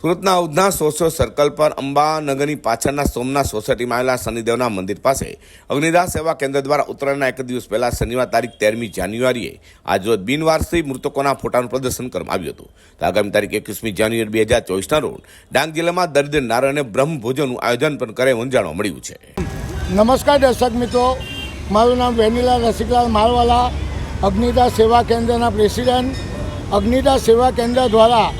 સુરતના ઉધના સોસો સર્કલ પર અંબાનગરની પાછળના સોમનાથ સોસાયટીમાં આવેલા શનિદેવના મંદિર પાસે અગ્નિદાહ સેવા કેન્દ્ર દ્વારા ઉત્તરાયણના એક દિવસ પહેલા શનિવાર તારીખ તેરમી જાન્યુઆરીએ આજરોજ બિનવારસી મૃતકોના ફોટાનું પ્રદર્શન કરવામાં આવ્યું હતું. તો આગામી તારીખ એકવીસમી જાન્યુઆરી બે હજાર ચોવીસના રોજ ડાંગ જિલ્લામાં દરિદ્ર નારાયણ બ્રહ્મ ભોજનનું આયોજન પણ કરે એવું જાણવા મળ્યું છે. નમસ્કાર દર્શક મિત્રો, મારું નામ વેનીલા રસિકલાલ મારવાલા. અગ્નિદાસ સેવા કેન્દ્રના પ્રેસિડેન્ટ, અગ્નિદા સેવા કેન્દ્ર દ્વારા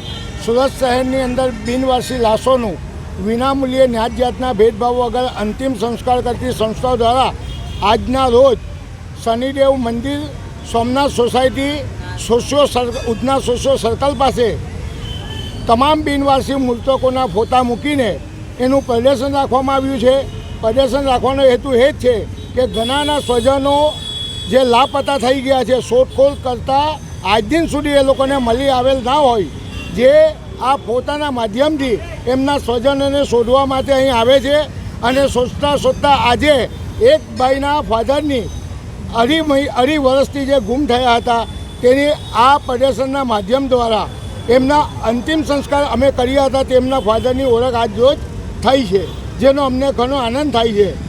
સુરત શહેરની અંદર બિનવારસી લાશોનું વિનામૂલ્યે ન્યાજ જાતના ભેદભાવ વગર અંતિમ સંસ્કાર કરતી સંસ્થાઓ દ્વારા આજના રોજ શનિદેવ મંદિર, સોમનાથ સોસાયટી, સોશિયો સર્ક ઉધના સોશિયો સર્કલ પાસે તમામ બિનવારસી મૃતકોના ફોટા મૂકીને એનું પ્રદર્શન રાખવામાં આવ્યું છે. પ્રદર્શન રાખવાનો હેતુ એ જ છે કે ઘણાના સ્વજનો જે લાપતા થઈ ગયા છે, શોધખોળ કરતાં આજ દિન સુધી એ લોકોને મળી આવેલ ના હોય, જે આ પોતાના માધ્યમથી એમના સ્વજનોને શોધવા માટે અહીં આવે છે અને શોધતા શોધતા આજે એક ભાઈના ફાધરની અઢી મહિ, અઢી વર્ષથી જે ગુમ થયા હતા, તેની આ પ્રદર્શનના માધ્યમ દ્વારા એમના અંતિમ સંસ્કાર અમે કર્યા હતા, તેમના ફાધરની ઓળખ આજ રોજ થઈ છે, જેનો અમને ઘણો આનંદ થાય છે.